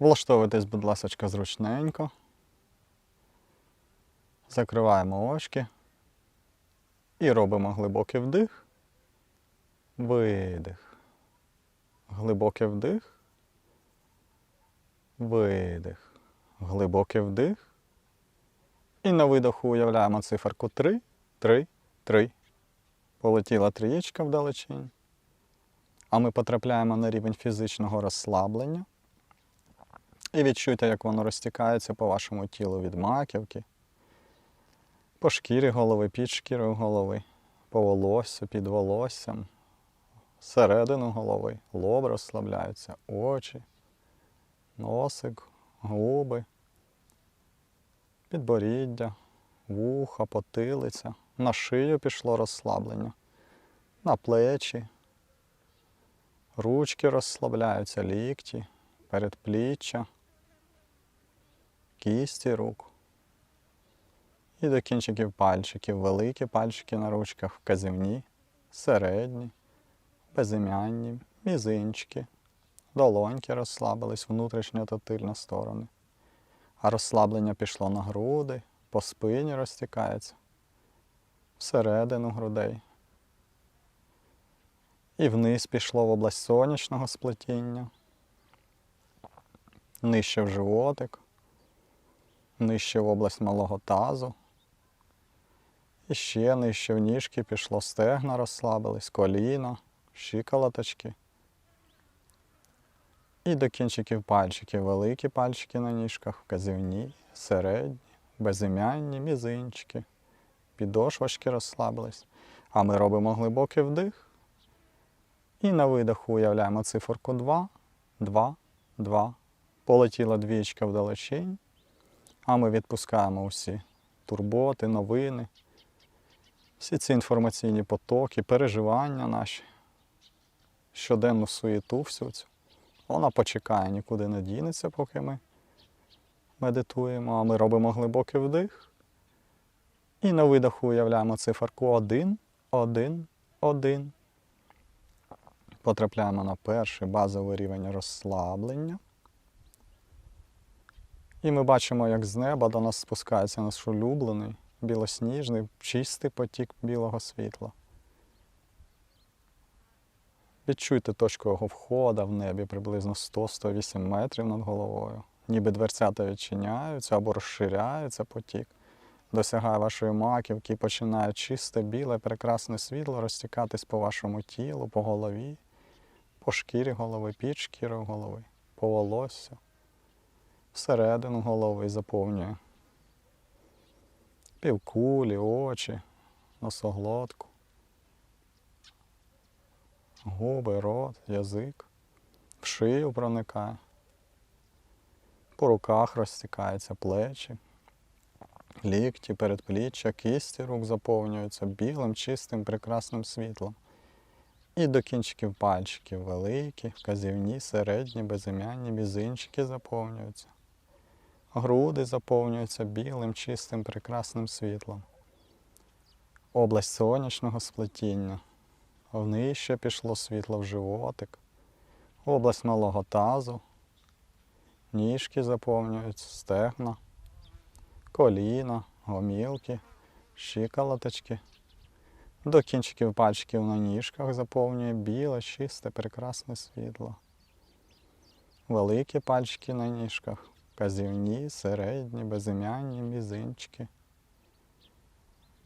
Влаштовуйтесь, будь ласка, зручненько. Закриваємо очки і робимо глибокий вдих, видих. Глибокий вдих, видих. Глибокий вдих. І на видоху уявляємо циферку 3, 3, 3. Полетіла трієчка вдалечінь. А ми потрапляємо на рівень фізичного розслаблення. І відчуйте, як воно розтікається по вашому тілу від маківки, по шкірі голови, під шкірою голови, по волоссю, під волоссям, середину голови, лоб розслабляється, очі, носик, губи, підборіддя, вуха, потилиця. На шию пішло розслаблення, на плечі, ручки розслабляються, лікті, передпліччя, кісті рук. І до кінчиків пальчиків, великі пальчики на ручках, вказівні, середні, безім'янні, мізинчики, долоньки розслабились внутрішня та тильна сторони. А розслаблення пішло на груди, по спині розтікається, всередину грудей. І вниз пішло в область сонячного сплетіння, нижче в животик, нижче в область малого тазу. І ще нижче в ніжки пішло стегна розслабились, коліна, щиколоточки. І до кінчиків пальчиків, великі пальчики на ніжках, вказівні, середні, безім'янні, мізинчики. Підошвочки розслабились. А ми робимо глибокий вдих. І на видоху уявляємо циферку 2, 2, 2. Полетіла двічка вдалечінь. А ми відпускаємо усі турботи, новини, всі ці інформаційні потоки, переживання наші, щоденну суєту всю цю. Вона почекає, нікуди не дінеться, поки ми медитуємо, а ми робимо глибокий вдих. І на видоху уявляємо циферку 1, 1, 1. Потрапляємо на перший базовий рівень розслаблення. І ми бачимо, як з неба до нас спускається наш улюблений, білосніжний, чистий потік білого світла. Відчуйте точку його входа в небі приблизно 100-108 метрів над головою. Ніби дверцята відчиняються або розширяється потік, досягає вашої маківки і починає чисте, біле, прекрасне світло розтікатись по вашому тілу, по голові, по шкірі голови, під шкірою голови, по волосю всередину голови заповнює. Півкулі, очі, носоглотку, губи, рот, язик, в шию проникає, по руках розтікається плечі, лікті, передпліччя, кісті рук заповнюються білим, чистим, прекрасним світлом. І до кінчиків пальчиків великі, вказівні, середні, безім'янні мізинчики заповнюються. Груди заповнюються білим, чистим, прекрасним світлом. Область сонячного сплетіння. Внище пішло світло в животик. Область малого тазу. Ніжки заповнюються, стегна, коліна, гомілки, щиколоточки. До кінчиків пальчиків на ніжках заповнює біле, чисте, прекрасне світло. Великі пальчики на ніжках, казівні, середні, безім'янні, мізинчики.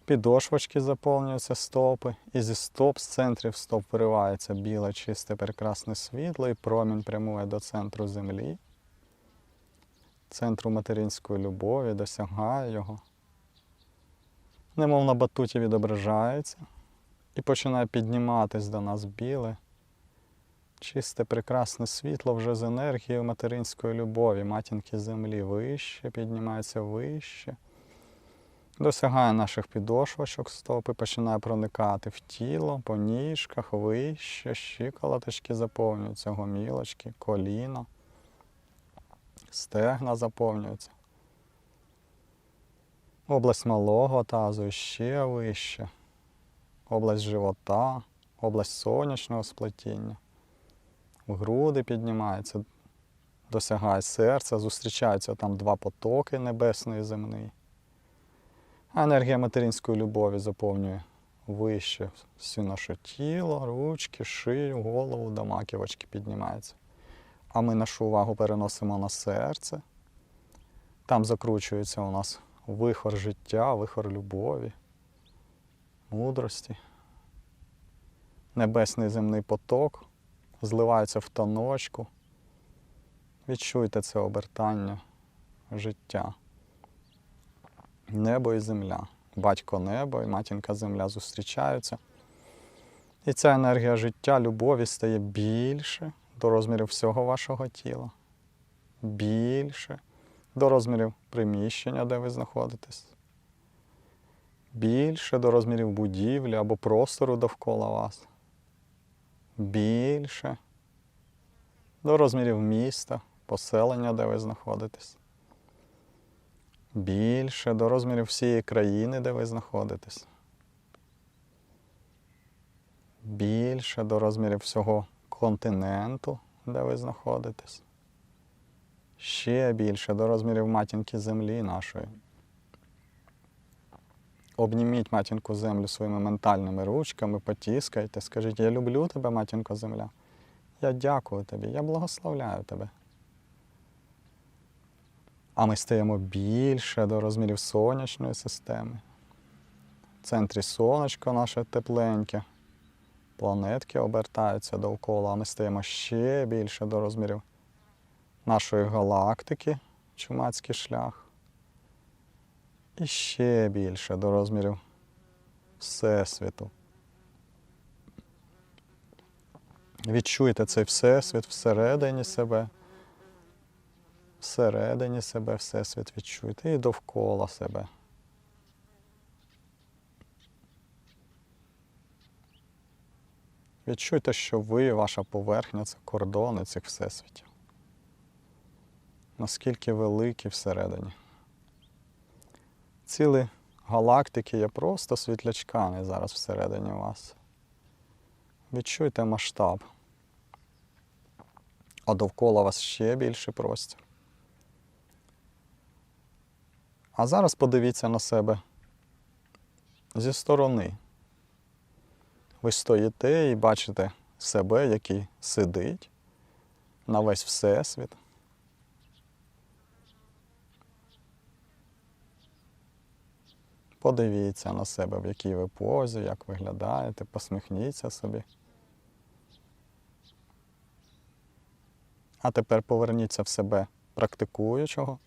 Підошвочки заповнюються стопи, і зі стоп, з центрів стоп виривається біле, чисте, прекрасне світло, і промінь прямує до центру землі, центру материнської любові, досягає його немов на батуті відображається і починає підніматись до нас біле, чисте, прекрасне світло вже з енергією материнської любові, матінки землі вище, піднімається вище, досягає наших підошвачок стопи, починає проникати в тіло, по ніжках, вище, щиколоточки заповнюються, гомілочки, коліна, стегна заповнюються. Область малого тазу ще вище. Область живота, область сонячного сплетіння. Груди піднімається досягає серця, зустрічаються там два потоки небесний і земний. Енергія материнської любові заповнює вище всю наше тіло, ручки, шию, голову, до маківочки піднімається. А ми нашу увагу переносимо на серце. Там закручується у нас вихор життя, вихор любові, мудрості. Небесний земний поток зливається в тоночку. Відчуйте це обертання життя. Небо і земля. Батько небо і матінка земля зустрічаються. І ця енергія життя, любові стає більше до розмірів всього вашого тіла. Більше до розмірів приміщення, де ви знаходитесь. Більше до розмірів будівлі або простору довкола вас. Більше до розмірів міста, поселення, де ви знаходитесь. Більше до розмірів всієї країни, де ви знаходитесь. Більше до розмірів всього континенту, де ви знаходитесь. Ще більше до розмірів матінки землі нашої. Обніміть матінку землю своїми ментальними ручками, потіскайте, скажіть, я люблю тебе, матінко земля. Я дякую тобі, я благословляю тебе. А ми стаємо більше до розмірів сонячної системи. В центрі сонечко наше тепленьке. Планетки обертаються довкола, а ми стаємо ще більше до розмірів нашої галактики, чумацький шлях. І ще більше до розмірів Всесвіту. Відчуйте цей Всесвіт всередині себе. Всередині себе Всесвіт відчуйте і довкола себе. Відчуйте, що ви, ваша поверхня це кордони цих всесвітів. Наскільки великі всередині. Цілі галактики є просто світлячками зараз всередині вас. Відчуйте масштаб. А довкола вас ще більший простір. А зараз подивіться на себе зі сторони. Ви стоїте і бачите себе, який сидить на весь всесвіт. Подивіться на себе, в якій ви позі, як виглядаєте, посміхніться собі. А тепер поверніться в себе практикуючого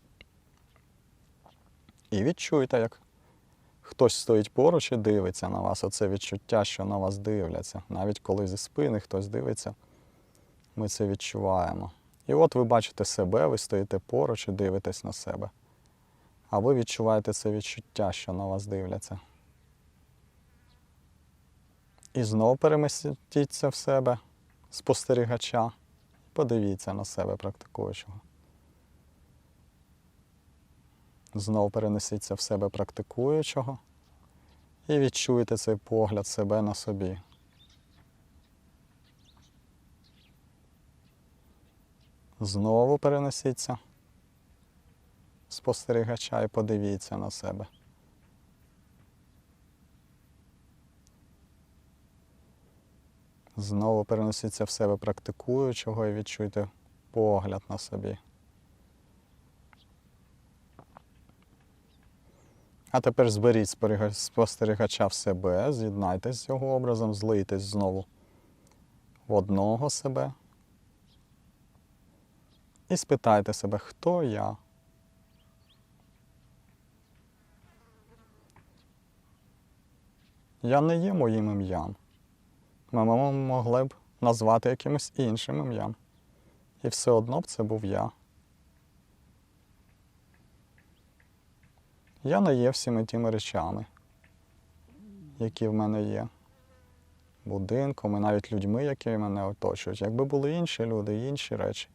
і відчуйте, як хтось стоїть поруч і дивиться на вас. Оце відчуття, що на вас дивляться. Навіть коли зі спини хтось дивиться, ми це відчуваємо. І от ви бачите себе, ви стоїте поруч і дивитесь на себе. А ви відчуваєте це відчуття, що на вас дивляться. І знов перемістіться в себе спостерігача. Подивіться на себе практикуючого. Знов перенесіться в себе практикуючого і відчуйте цей погляд себе на собі. Знову перенесіться спостерігача і подивіться на себе. Знову перенесіться в себе практикуючого і відчуйте погляд на собі. А тепер зберіть спостерігача в себе, з'єднайтесь з його образом, злийтесь знову в одного себе. І спитайте себе, хто я? Я не є моїм ім'ям. Ми мо- могли б назвати якимось іншим ім'ям. І все одно б це був я. Я не є всіми тими речами, які в мене є. Будинком і навіть людьми, які мене оточують. Якби були інші люди, інші речі,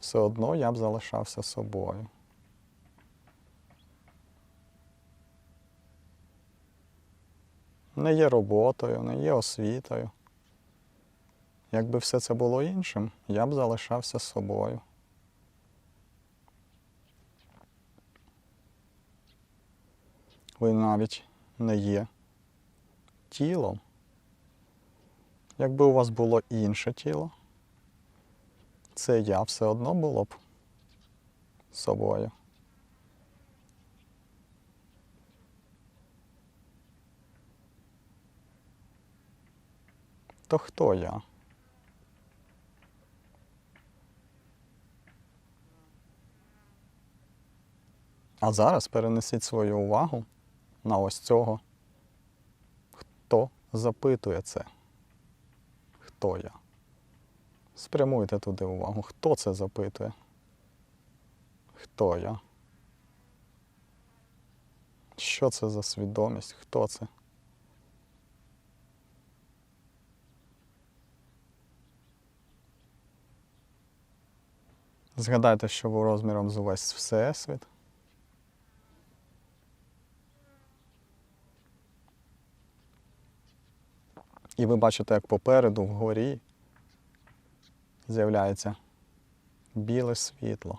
все одно я б залишався собою. не є роботою, не є освітою. Якби все це було іншим, я б залишався собою. Ви навіть не є тілом. Якби у вас було інше тіло, це я все одно було б собою. То хто я? А зараз перенесіть свою увагу на ось цього, хто запитує це. Хто я? Спрямуйте туди увагу. Хто це запитує? Хто я? Що це за свідомість? Хто це? Згадайте, що ви розміром з увесь Всесвіт. І ви бачите, як попереду вгорі з'являється біле світло.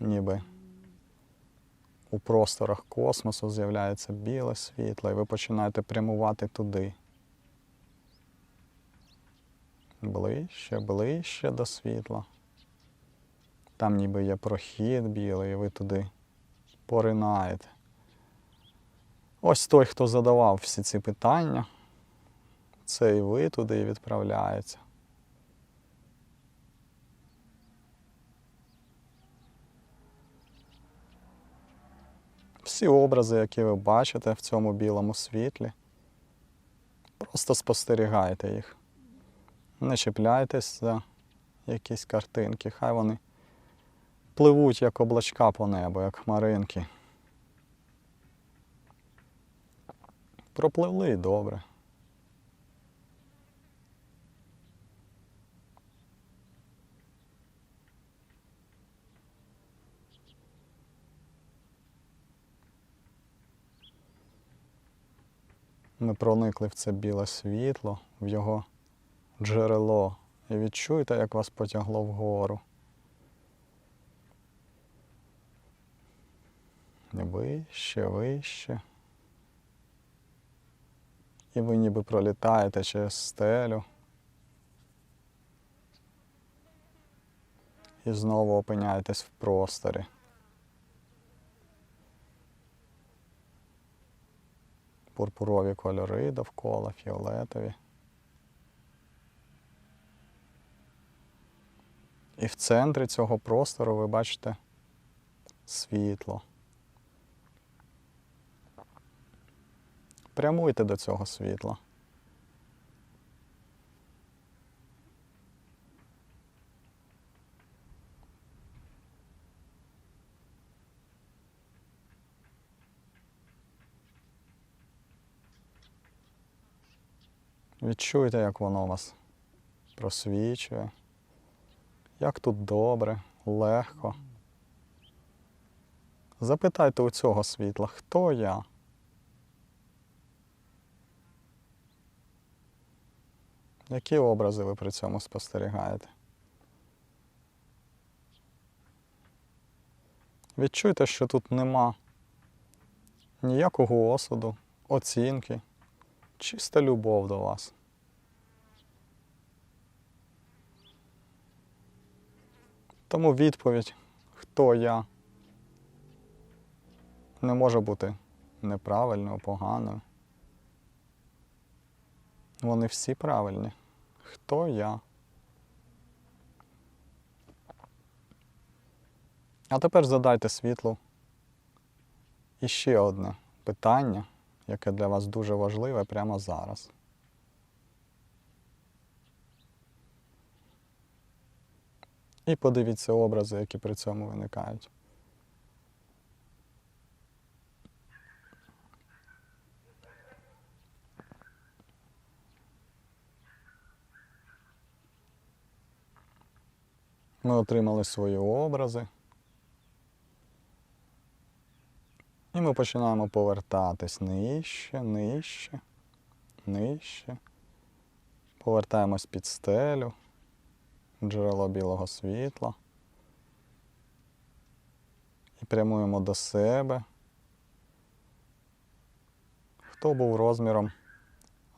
Ніби у просторах космосу з'являється біле світло, і ви починаєте прямувати туди. Ближче, ближче до світла. Там ніби є прохід білий, і ви туди поринаєте. Ось той, хто задавав всі ці питання, це і ви туди відправляється. Всі образи, які ви бачите в цьому білому світлі, просто спостерігайте їх. Не чіпляйтесь за якісь картинки, хай вони пливуть як облачка по небу, як хмаринки. Пропливли і добре. Ми проникли в це біле світло, в його джерело, і відчуйте, як вас потягло вгору. Вище, вище. І ви ніби пролітаєте через стелю. І знову опиняєтесь в просторі. Пурпурові кольори довкола, фіолетові. І в центрі цього простору ви бачите світло. Прямуйте до цього світла. Відчуйте, як воно вас просвічує, як тут добре, легко. Запитайте у цього світла, хто я? Які образи ви при цьому спостерігаєте? Відчуйте, що тут нема ніякого осуду, оцінки, чиста любов до вас. Тому відповідь, хто я, не може бути неправильною, поганою. Вони всі правильні. Хто я? А тепер задайте світлу іще одне питання, яке для вас дуже важливе прямо зараз. І подивіться образи, які при цьому виникають. Ми отримали свої образи. І ми починаємо повертатись нижче, нижче, нижче. Повертаємось під стелю, джерело білого світла. І прямуємо до себе. Хто був розміром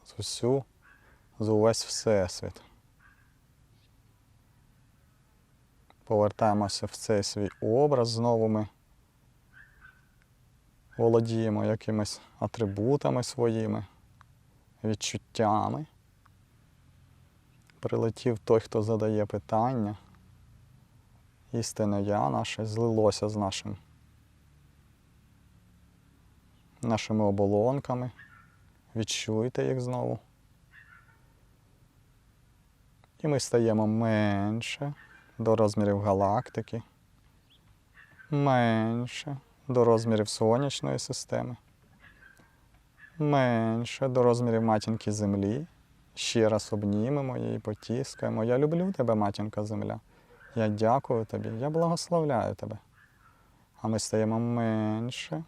з усю, з увесь Всесвіт. Повертаємося в цей свій образ, знову ми володіємо якимись атрибутами своїми, відчуттями. Прилетів той, хто задає питання. Істинне я наше злилося з нашим, нашими оболонками. Відчуйте їх знову. І ми стаємо менше до розмірів галактики, менше до розмірів сонячної системи, менше до розмірів матінки Землі. Ще раз обнімемо її, потіскаємо. Я люблю тебе, матінка Земля. Я дякую тобі, я благословляю тебе. А ми стаємо менше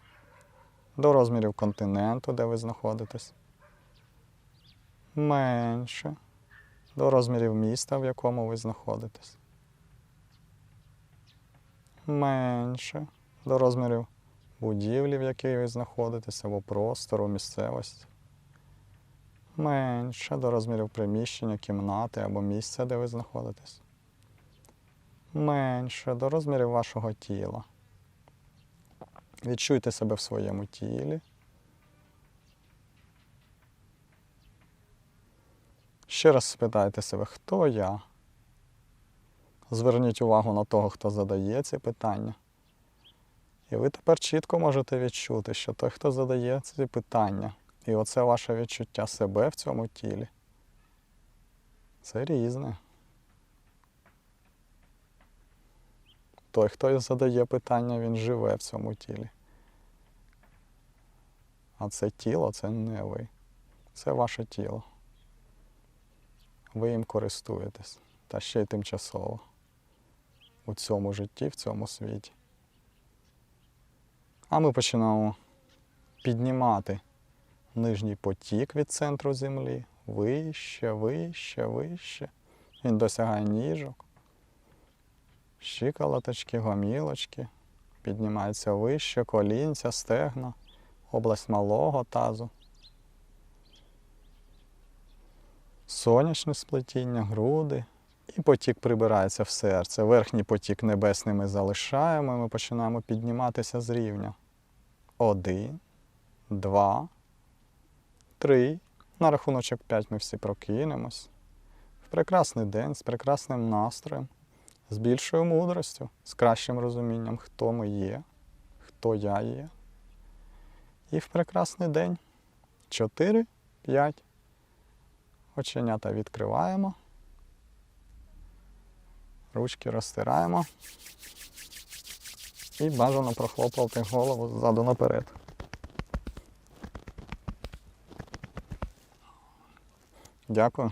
до розмірів континенту, де ви знаходитесь. Менше до розмірів міста, в якому ви знаходитесь. Менше до розмірів будівлі, в якій ви знаходитесь, або простору, місцевості. Менше до розмірів приміщення, кімнати або місця, де ви знаходитесь. Менше до розмірів вашого тіла. Відчуйте себе в своєму тілі. Ще раз спитайте себе, хто я? Зверніть увагу на того, хто задає ці питання. І ви тепер чітко можете відчути, що той, хто задає ці питання, і оце ваше відчуття себе в цьому тілі, це різне. Той, хто задає питання, він живе в цьому тілі. А це тіло це не ви. Це ваше тіло. Ви їм користуєтесь. Та ще й тимчасово. У цьому житті, в цьому світі. А ми починаємо піднімати нижній потік від центру землі. Вище, вище, вище. Він досягає ніжок. Щиколоточки, гомілочки. Піднімається вище, колінця, стегна, область малого тазу. Сонячне сплетіння, груди. І потік прибирається в серце. Верхній потік небесний ми залишаємо, і ми починаємо підніматися з рівня. Один, два, три. На рахуночок п'ять ми всі прокинемось. В прекрасний день з прекрасним настроєм, з більшою мудростю, з кращим розумінням, хто ми є, хто я є. І в прекрасний день. Чотири, п'ять. Оченята відкриваємо. Ручки розтираємо. І бажано прохлопувати голову ззаду наперед. Дякую.